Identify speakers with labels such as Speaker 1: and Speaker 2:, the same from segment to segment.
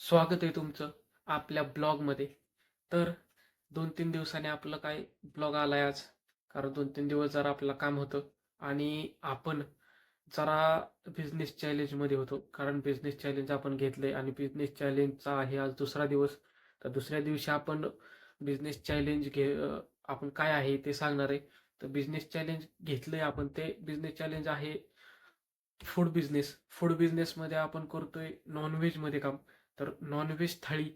Speaker 1: स्वागत आहे तुमचं आपल्या ब्लॉगमध्ये. तर दोन तीन दिवसांनी आपलं काय ब्लॉग आलाय आज? कारण दोन तीन दिवस जरा आपलं काम होतं आणि आपण जरा बिझनेस चॅलेंजमध्ये होतो. कारण बिझनेस चॅलेंज आपण घेतलंय आणि बिझनेस चॅलेंजचा आहे आज दुसरा दिवस. तर दुसऱ्या दिवशी आपण बिझनेस चॅलेंज घे आपण काय आहे ते सांगणार आहे. तर बिझनेस चॅलेंज घेतलंय आपण. ते बिझनेस चॅलेंज आहे फूड बिझनेस फूड बिझनेसमध्ये आपण करतोय नॉनव्हेजमध्ये काम. तर नॉनव्हेज थाळी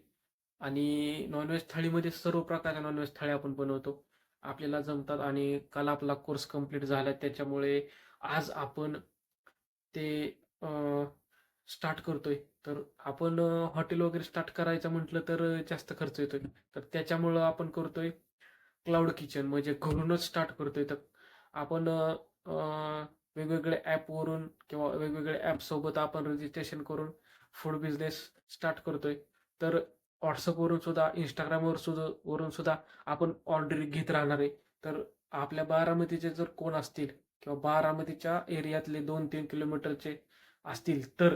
Speaker 1: आणि नॉनव्हेज थाळीमध्ये सर्व प्रकारच्या नॉनव्हेज थाळी आपण बनवतो. आपल्याला जमतात आणि काल आपला कोर्स कंप्लीट झाला त्याच्यामुळे आज आपण ते स्टार्ट करतोय. तर आपण हॉटेल वगैरे स्टार्ट करायचं म्हटलं तर जास्त खर्च येतोय. तर त्याच्यामुळं आपण करतोय क्लाउड किचन म्हणजे घरूनच स्टार्ट करतोय. तर आपण वेगवेगळ्या ॲपवरून किंवा वेगवेगळ्या ॲपसोबत आपण रजिस्ट्रेशन करून फूड बिझनेस स्टार्ट करतोय. तर व्हॉट्सअपवरून सुद्धा इंस्टाग्रामवर सुद्धा वरून सुद्धा आपण ऑर्डर घेत राहणार आहे. तर आपल्या बारामतीचे जर कोण असतील किंवा बारामतीच्या एरियातले दोन तीन किलोमीटरचे असतील तर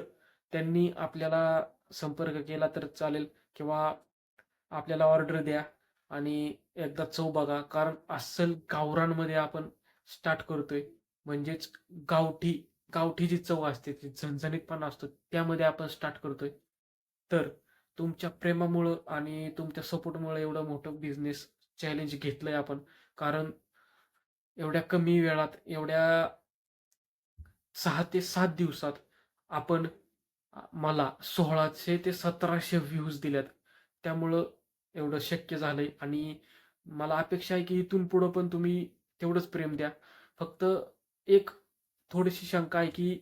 Speaker 1: त्यांनी आपल्याला संपर्क केला तर चालेल किंवा आपल्याला ऑर्डर द्या आणि एकदा चव बघा कारण अस्सल गावरांमध्ये आपण स्टार्ट करतोय. म्हणजेच गावठी गावठी जी चव असते ती झणझणीतपणा असतो त्यामध्ये आपण स्टार्ट करतोय. तर तुमच्या प्रेमामुळं आणि तुमच्या सपोर्टमुळे एवढं मोठं बिझनेस चॅलेंज घेतलंय आपण. कारण एवढ्या कमी वेळात एवढ्या सहा ते सात दिवसात आपण मला सोळाशे ते सतराशे व्ह्यूज दिल्यात. त्यामुळं एवढं शक्य झालंय आणि मला अपेक्षा आहे की इथून पुढं पण तुम्ही तेवढंच प्रेम द्या. फक्त एक थोडीशी शंका आहे की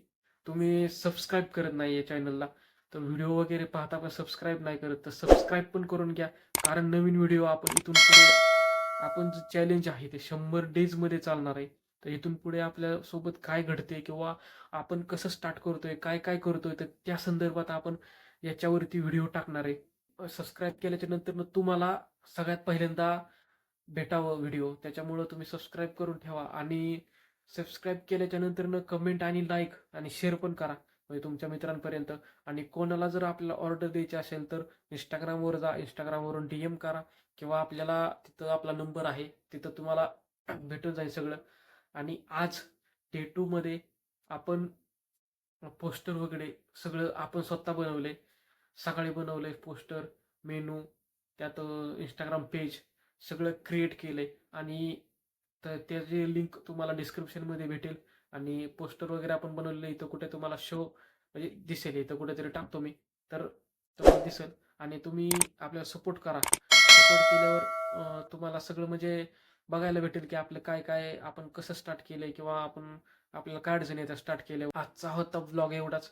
Speaker 1: तुम्ही सबस्क्राईब करत नाही या चॅनलला तर व्हिडिओ वगैरे पाहता पण सबस्क्राईब नाही करत तर सबस्क्राईब पण करून घ्या. कारण नवीन व्हिडिओ आपण इथून पुढे आपण जे चॅलेंज आहे ते शंभर डेजमध्ये चालणार आहे. तर इथून पुढे आपल्यासोबत काय घडते किंवा आपण कसं स्टार्ट करतोय काय काय करतोय तर त्या संदर्भात आपण याच्यावरती व्हिडिओ टाकणार आहे. सबस्क्राईब केल्याच्यानंतर तुम्हाला सगळ्यात पहिल्यांदा भेटावं व्हिडिओ त्याच्यामुळं तुम्ही सबस्क्राईब करून ठेवा. आणि सबस्क्राईब केल्याच्यानंतर कमेंट आणि लाईक आणि शेअर पण करा. म्हणजे तुमच्या मित्रांपर्यंत. आणि कोणाला जर आपल्याला ऑर्डर द्यायची असेल तर इंस्टाग्रामवर जा. इंस्टाग्रामवरून डी एम करा. किंवा आपल्याला तिथं आपला नंबर आहे. तिथं तुम्हाला भेटून जाईल सगळं. आणि आज डे टूमध्ये आपण पोस्टर वगैरे सगळं आपण स्वतः बनवले. सकाळी बनवले पोस्टर मेनू त्यात इंस्टाग्राम पेज सगळं क्रिएट केले. आणि तर त्याची लिंक तुम्हाला डिस्क्रिप्शनमध्ये भेटेल. आणि पोस्टर वगैरे आपण बनवलेलं इथं कुठे तुम्हाला शो म्हणजे दिसेल इथं कुठेतरी टाकतो मी. तर तुम्हाला दिसेल. आणि तुम्ही आपल्याला सपोर्ट करा. सपोर्ट केल्यावर तुम्हाला सगळं म्हणजे बघायला भेटेल की आपलं काय काय आपण कसं स्टार्ट केलंय किंवा आपण आपल्याला काय अडचण येतं स्टार्ट केलं आजचा होता ब्लॉग एवढाच.